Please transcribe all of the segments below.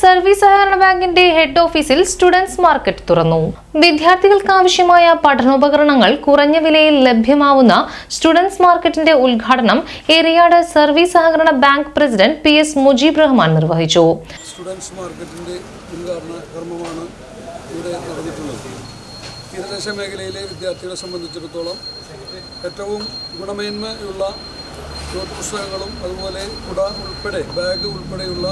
Service സഹകരണ ബാങ്കിന്റെ head ഓഫീസിൽ സ്റ്റുഡൻസ് മാർക്കറ്റ് തുറന്നു. വിദ്യാർത്ഥികൾക്ക് ആവശ്യമായ പഠനോപകരണങ്ങൾ കുറഞ്ഞ വിലയിൽ ലഭ്യമാവുന്ന സ്റ്റുഡൻസ് മാർക്കറ്റിന്റെ ഉദ്ഘാടനം എറിയാട് സർവീസ് സഹകരണ bank president P S Mujeeb Rahman നിർവഹിച്ചു. സ്റ്റുഡൻസ് മാർക്കറ്റിന്റെ ഉദ്ഘാടന കർമ്മമാണ് ഇവിടെ നടന്നിട്ടുള്ളത്. തീരദേശ മേഖലയിലെ വിദ്യാർത്ഥികളെ സംബന്ധിച്ചിടത്തോളം ഏറ്റവും ഗുണമേന്മയുള്ള നോട്ട് പുസ്തകങ്ങളും അതുപോലെ കുട ഉൾപ്പെടെ ബാഗ് ഉൾപ്പെടെയുള്ള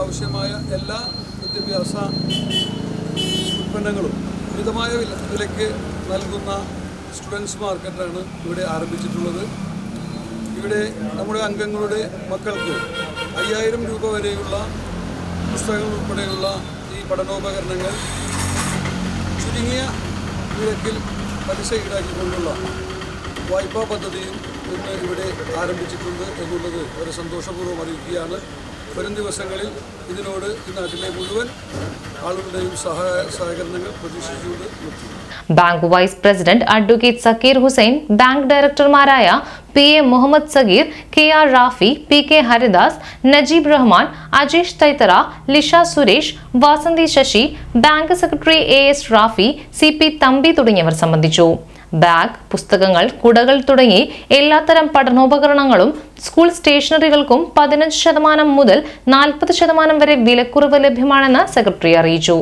ആവശ്യമായ എല്ലാ വിദ്യാഭ്യാസ ഉൽപ്പന്നങ്ങളും മിതമായ വില വിലയ്ക്ക് നൽകുന്ന സ്റ്റുഡൻസ് മാർക്കറ്റാണ് ഇവിടെ ആരംഭിച്ചിട്ടുള്ളത്. ഇവിടെ നമ്മുടെ അംഗങ്ങളുടെ മക്കൾക്ക് അയ്യായിരം രൂപ വരെയുള്ള പുസ്തകങ്ങൾ ഉൾപ്പെടെയുള്ള ഈ പഠനോപകരണങ്ങൾ ചുരുങ്ങിയ നിരക്കിൽ പലിശ ഈടാക്കിക്കൊണ്ടുള്ള വായ്പാ പദ്ധതിയും ഇന്ന് ഇവിടെ ആരംഭിച്ചിട്ടുണ്ട് എന്നുള്ളത് ഒരു സന്തോഷപൂർവം അറിയിക്കുകയാണ്. വരും ദിവസങ്ങളിൽ ഇതിനോട് ഈ നാട്ടിലെ മുഴുവൻ ആളുകളുടെയും സഹായ സഹകരണങ്ങൾ പ്രതീക്ഷിച്ചുകൊണ്ട് നിർത്തുന്നു. Bank vice president advocate Sakkir Hussain bank ഡയറക്ടർമാരായ P A Muhammad Sageer K R Rafi P K Haridas Najeeb Rahman Ajeesh Thaithara Lisha Suresh Vasanthi Sasi bank secretary A S Rafi C P Thampi തുടങ്ങിയവർ സംബന്ധിച്ചു. Bag പുസ്തകങ്ങൾ കുടകൾ തുടങ്ങി എല്ലാത്തരം പഠനോപകരണങ്ങളും school സ്റ്റേഷനറികൾക്കും പതിനഞ്ച് ശതമാനം മുതൽ നാൽപ്പത് ശതമാനം വരെ വിലക്കുറവ് ലഭ്യമാണെന്ന് സെക്രട്ടറി അറിയിച്ചു.